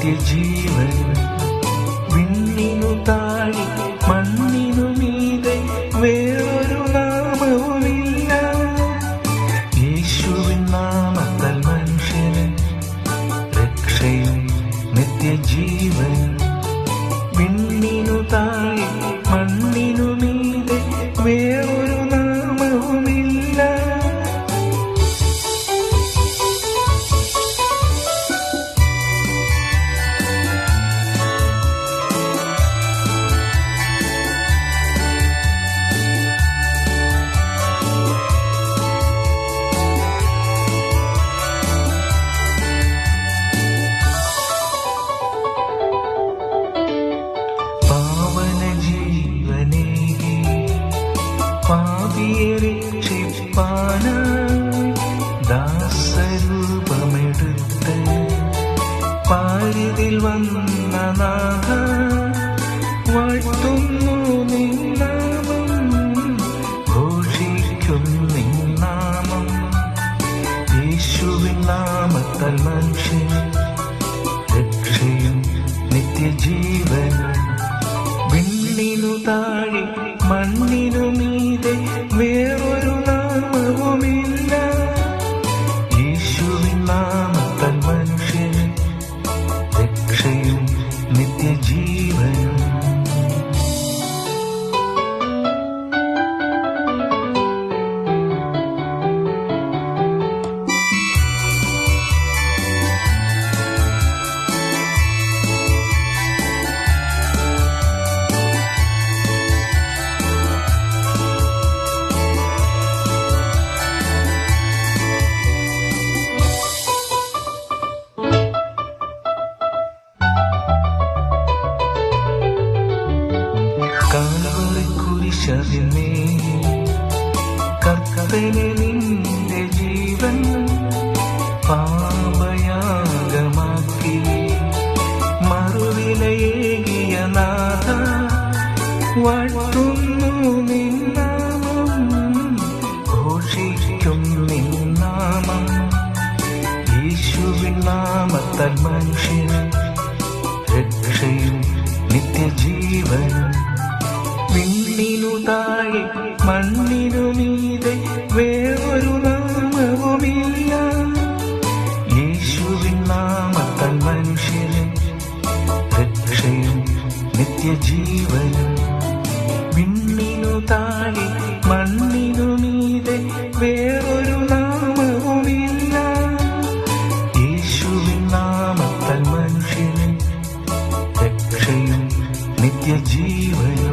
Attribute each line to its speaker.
Speaker 1: നിത്യജീവൻ വിണ്ണിനു താഴെ മണ്ണിനു മീതെ വേറെ പാപിയെ രക്ഷിപ്പാനായി ദാസരൂപമെടുത്ത് പാരിതിൽ വന്ന നാഥ വാഴ്ത്തുന്നു നിന്നാമം ഘോഷിക്കും നിന്നാമം. യേശുവിൻ നാമത്താൽ മനുഷ്യൻ രക്ഷയും നിത്യജീവനും. വിണ്ണിനു താഴെ മണ്ണിനു മീതെ വേറൊരു നാമവുമില്ല. യേശുവിൻ നാമത്താൽ കുരിശതിനെ കർത്തനെ നിന്റെ ജീവൻ പാപയാഗമാക്കി. മറുവിലയേകിയ നാഥ വാഴ്ത്തുന്നു നിന്നാമം ഘോഷിക്കും നിന്നാമം യേശുവിൻ നാമത്താൽ മനുഷ്യൻ രക്ഷയും നിത്യജീവനും. വിണ്ണിനു താഴെ മണ്ണിനു മീതെ വേറൊരു നാമവുമില്ല. യേശുവിൻ നാമത്തൻ മനുഷ്യനും രക്ഷയും നിത്യജീവനും. വിണ്ണിനു താഴെ മണ്ണിനു മീതെ വേറൊരു നാമവുമില്ല. യേശുവിൻ നാമത്തൻ മനുഷ്യനും രക്ഷയും നിത്യജീവനും.